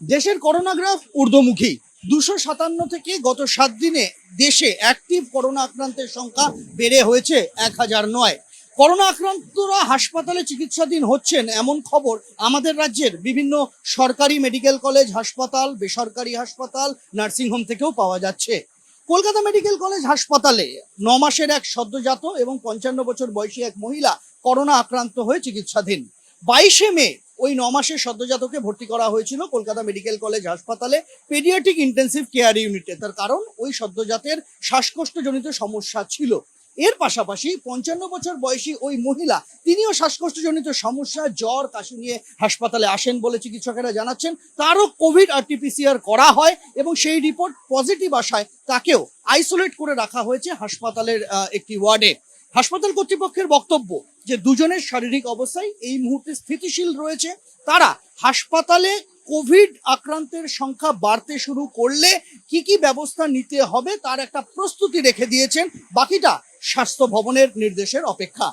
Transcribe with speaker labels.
Speaker 1: দেশের corona graph ঊর্ধ্বমুখী। দুশো সাতান্ন থেকে গত সাত দিনে দেশে অ্যাক্টিভ করোনা আক্রান্তের সংখ্যা বেড়ে হয়েছে এক হাজার নয়। করোনা আক্রান্তরা হাসপাতালে চিকিৎসাধীন হচ্ছেন এমন খবর আমাদের রাজ্যের বিভিন্ন সরকারি মেডিকেল কলেজ হাসপাতাল, বেসরকারি হাসপাতাল নার্সিংহোম থেকেও পাওয়া যাচ্ছে। কলকাতা মেডিকেল কলেজ হাসপাতালে ন মাসের এক সদ্যজাত এবং পঞ্চান্ন বছর বয়সী এক মহিলা করোনা আক্রান্ত হয়ে চিকিৎসাধীন। বাইশে মে ওই ন মাসের সদ্যজাতকে ভর্তি করা হয়েছিল কলকাতা মেডিকেল কলেজ হাসপাতালে পেডিয়াট্রিক ইন্টেন্সিভ কেয়ার ইউনিটে। তার কারণ, ওই সদ্যজাতের শ্বাসকষ্টজনিত সমস্যা ছিল। এর পাশাপাশি পঞ্চান্ন বছর বয়সী ওই মহিলা, তিনিও শ্বাসকষ্টজনিত সমস্যা, জ্বর, কাশি নিয়ে হাসপাতালে আসেন বলে চিকিৎসকেরা জানাচ্ছেন। তারও কোভিড আরটিপিসিআর করা হয় এবং সেই রিপোর্ট পজিটিভ আসায় তাকেও আইসোলেট করে রাখা হয়েছে হাসপাতালের একটি ওয়ার্ডে। হাসপাতাল কর্তৃপক্ষের বক্তব্য যে দুজনের শারীরিক অবস্থায় এই মুহূর্তে স্থিতিশীল রয়েছে। তারা হাসপাতালে কোভিড আক্রান্তের সংখ্যা বাড়তে শুরু করলে কি কি ব্যবস্থা নিতে হবে তার একটা প্রস্তুতি রেখে দিয়েছেন। বাকিটা স্বাস্থ্য ভবনের নির্দেশের অপেক্ষা।